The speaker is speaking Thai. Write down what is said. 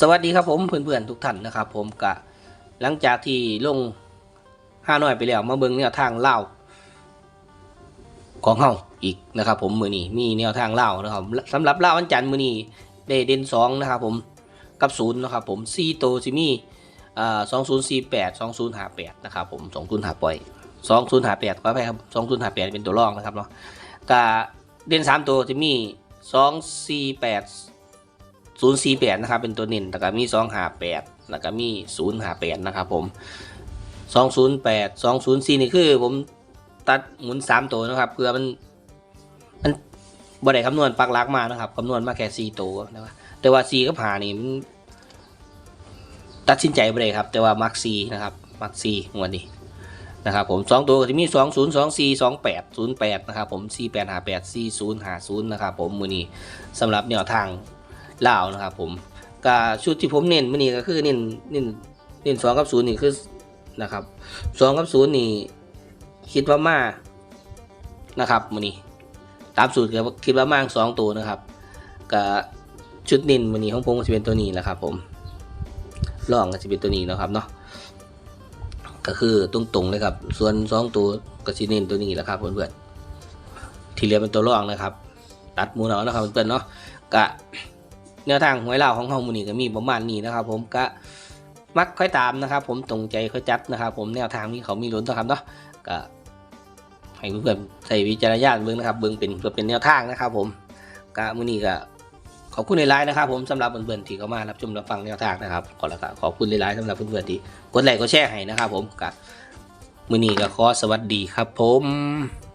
สวัสดีครับผมเพื่อนๆทุกท่านนะครับผมกะหลังจากที่ลงห้าน้อยไปแล้วมาเบิ่งแนวทางเล่าของเฮาอีกนะครับผมมือนี้มีแนวทางเล่านะครับสำหรับเล่าวันจันทร์มือนี้ได้เด่นสองนะครับผมกับศูนย์นะครับผมซีโตซิมี่สองศูนย์สี่แปดสองศูนย์ห้าแปดนะครับผมสองศูนย์ห้าปล่อยสองศูนย์ห้าแปดขอไปครับสองศูนย์ห้าแปดเป็นตัวรองนะครับเนาะกะเด่นสามตัวจะมีสองสี่แปด ศูนย์สี่แปดนะครับเป็นตัวเน้นแล้วก็มีสองหาแปดแล้วก็มีศูนย์หาแปดนะครับผมสองศูนย์แปดสองศูนย์สี่นี่คือผมตัดหมุนสามตัวนะครับเพื่อมันมันบ่ได้คำนวณปักลักมานะครับคำนวณมาแค่สี่ตัวนะครับแต่ว่าสี่กับหานี่มันตัดสินใจบ่ได้ครับ แต่ว่ามักสี่นะครับมักสี่งวดนี้นะครับผมสองตัวก็จะมีสองศูนย์สองสี่สองแปดศูนย์แปดนะครับผมสี่แปดหาแปดสี่ศูนย์หาศูนย์นะครับผมมือนี้สำหรับแนวทาง ลาวนะครับผมกาชุดที่ผมเน้นมื่อนี้ก็คือเน้นเน้นเน้นสองกับศูนย์นี่คือนะครับสองกับศูนย์นี่คิดว่ามานะครับมื่อนี้ตามสูตรก็คิดว่ามาสองตัวนะครับกาชุดเน้นมื่อนี้ของผมก็จะเป็นตัวนี้แหละครับผมลองก็จะเป็นตัวนี้นะครับเนาะก็คือตรงๆเลยครับ ส่วนสองตัวก็จะเน้นตัวนี้แหละครับเพื่อนๆที่เหลือเป็นตัวรองนะครับ ตัดมูนเนานะครับเพื่อนๆเนาะกะ แนวทางหวยเหล่าของเฮามูนี่ก็มีประมาณนี้นะครับ ผมก็มักค่อยตามนะครับ ผมตรงใจค่อยจัดนะครับ ผมแนวทางนี้เขามีลุ้นนะครับเนาะก็ให้เพื่อนใส่วิจารณญาณเบิ่งนะครับเบิ่งเป็นเพื่อเป็นแนวทางนะครับ ผมก็มูนี่ก็ขอบคุณในไลน์นะครับผมสำหรับเพื่อนๆที่เข้ามารับชมรับฟังแนวทางนะครับขอละครขอบคุณในไลน์สำหรับเพื่อนๆที่กดไลค์กดแชร์ให้นะครับ ผมก็มูนี่ก็ขอสวัสดีครับ ผม